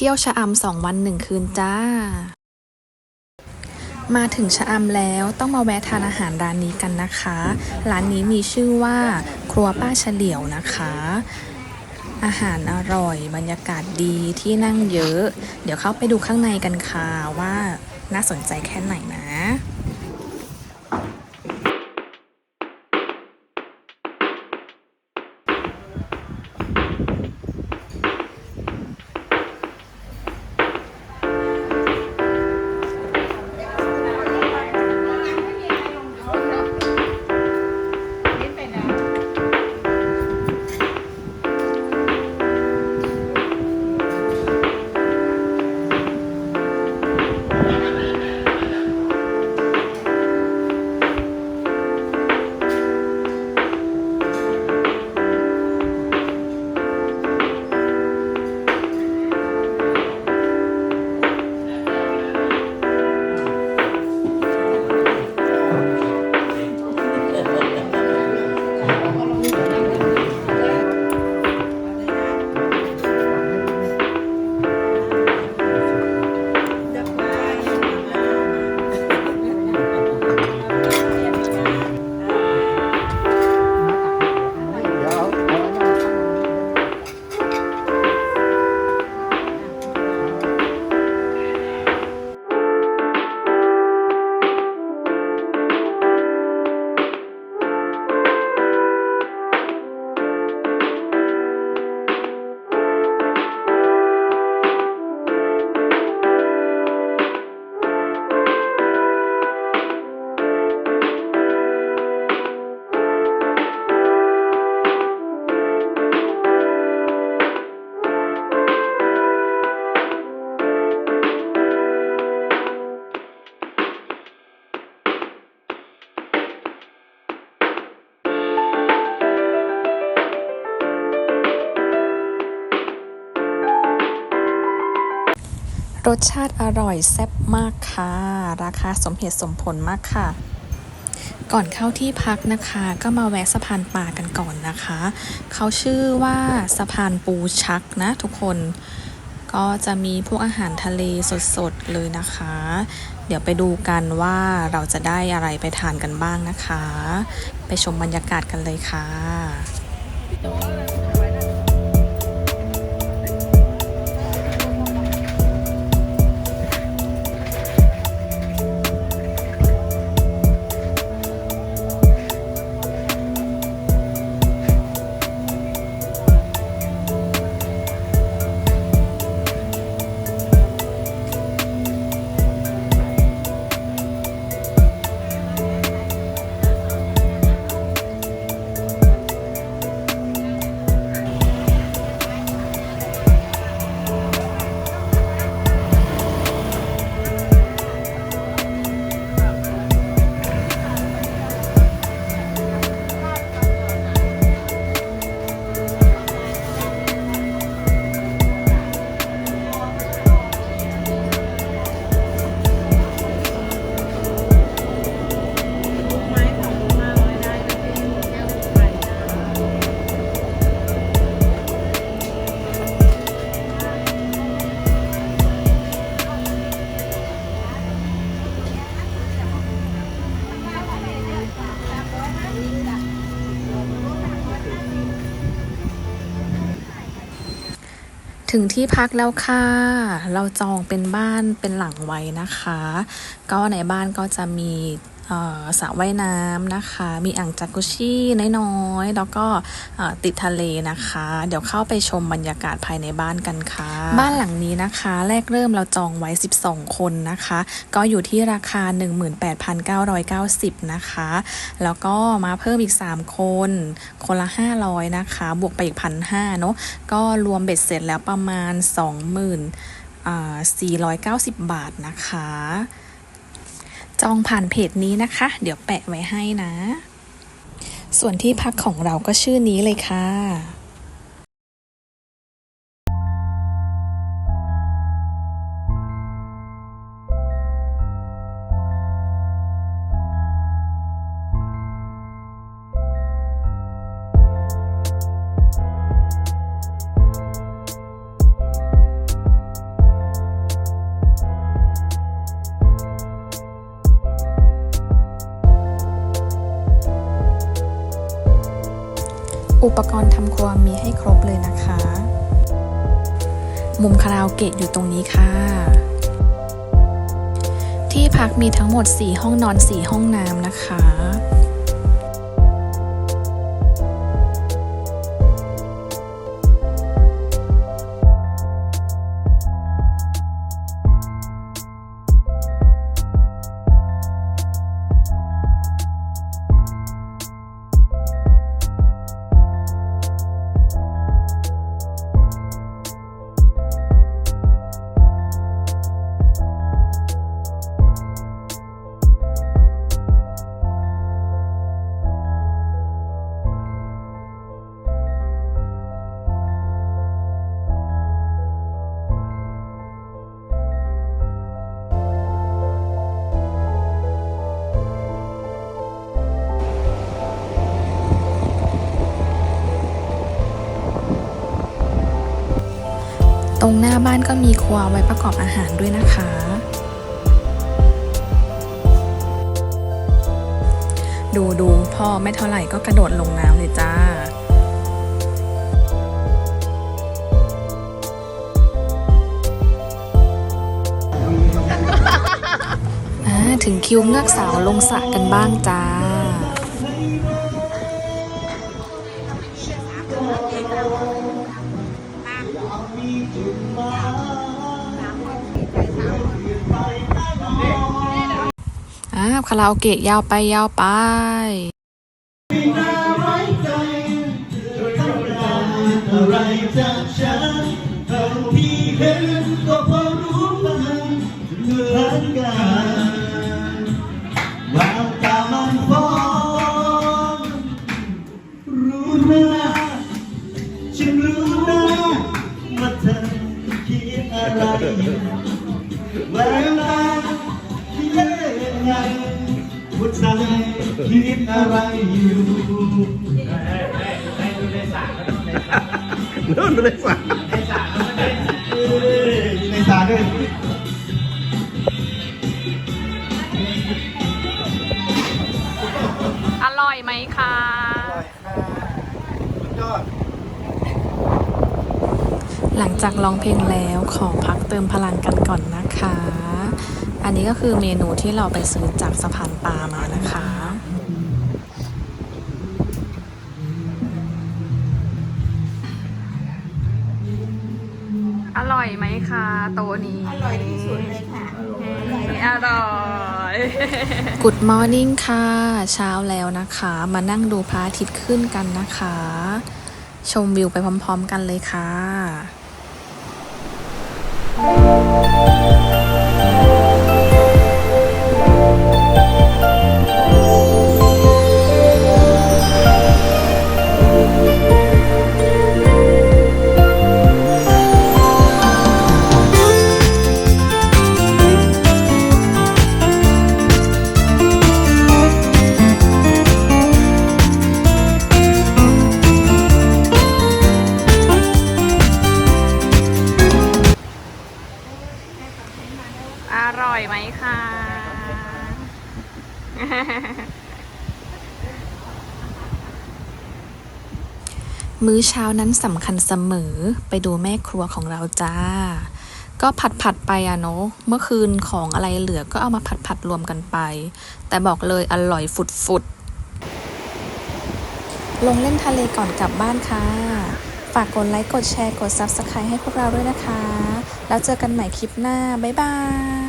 ที่ยวชะอำสองวันหนึ่งคืนจ้า มาถึงชะอำแล้วต้องมาแวะทานอาหารร้านนี้กันนะคะ ร้านนี้มีชื่อว่า ครัวป้าเฉลียวนะคะ อาหารอร่อย บรรยากาศดีที่นั่งเยอะ เดี๋ยวเข้าไปดูข้างในกันค่ะว่าน่าสนใจแค่ไหนนะ รสชาติอร่อยแซ่บมากค่ะ ราคาสมเหตุสมผลมากค่ะ ก่อนเข้าที่พักนะคะ ก็มาแวะสะพานป่ากันก่อนนะคะ เขาชื่อว่าสะพานปูชักนะทุกคน ก็จะมีพวกอาหารทะเลสดๆเลยนะคะ เดี๋ยวไปดูกันว่าเราจะได้อะไรไปทานกันบ้างนะคะ ไปชมบรรยากาศกันเลยค่ะ ถึงที่พักแล้วค่ะ เราจองเป็นบ้านเป็นหลังไว้นะคะ ก็ในบ้านก็จะมี สระว่ายน้ำนะคะ มีอ่างจากุชี่น้อยๆ แล้วก็ติดทะเลนะคะ เดี๋ยวเข้าไปชมบรรยากาศภายในบ้านกันค่ะ บ้านหลังนี้นะคะ แรกเริ่มเราจองไว้ 12 คนนะคะ ก็อยู่ที่ราคา 18,990 นะคะ แล้วก็มาเพิ่มอีก 3 คน คนละ 500 นะคะ บวกไปอีก 1,500 เนาะก็รวมเบ็ดเสร็จแล้วประมาณ 20,000 490 บาทนะคะ จองผ่านเพจนี้นะคะ เดี๋ยวแปะไว้ให้นะ ส่วนที่พักของเราก็ชื่อนี้เลยค่ะ อุปกรณ์ทำครัวมีให้ครบเลยนะคะ มุมคาราโอเกะอยู่ตรงนี้ค่ะ ที่พักมีทั้งหมด 4 ห้องนอน 4 ห้องน้ำนะคะ รงหน้าบ้านก็มีครัวไว้ประกอบอาหารด้วยนะคะ ดูดูพ่อไม่เท่าไหร่ก็กระโดดลงน้ำเลยจ้าอ่าถึงคิวเงือกสาวลงสระกันบ้างจ้า คาราโอเกะยาวไปยาวไปอะไรจากฉันเท่าที่เห็นก็พอรู้มันเหมือนกันแววตามันฟ้องรู้นะฉันรู้นะว่าเธอคิดอะไรแววตาที่ยังไง ใจคิดอะไรอยู่นู่นเลยสักในสารด้วยอร่อยไหมคะยอดหลังจากร้องเพลงแล้วขอพักเติมพลังกันก่อนนะคะ อันนี้ก็คือเมนูที่เราไปซื้อจากสะพานปลามานะคะอร่อยไหมคะโตะนี้ อร่อยที่สุดเลยค่ะ อร่อย Good morning ค่ะ เช้าแล้วนะคะ มานั่งดูพระอาทิตย์ขึ้นกันนะคะ ชมวิวไปพร้อมๆกันเลยค่ะ ร่อยไหมคะมื้อเช้านั้นสำคัญเสมอไปดูแม่ครัวของเราจ้า ก็ผัดผัดไปอะเนาะเมื่อคืนของอะไรเหลือก็เอามาผัดผัดรวมกันไป แต่บอกเลยอร่อยฝุดฝุดลงเล่นทะเลก่อนกลับบ้านค่ะ ฝากกดไลค์กดแชร์กด Subscribe ให้พวกเราด้วยนะคะ แล้วเจอกันใหม่คลิปหน้า บ๊ายบาย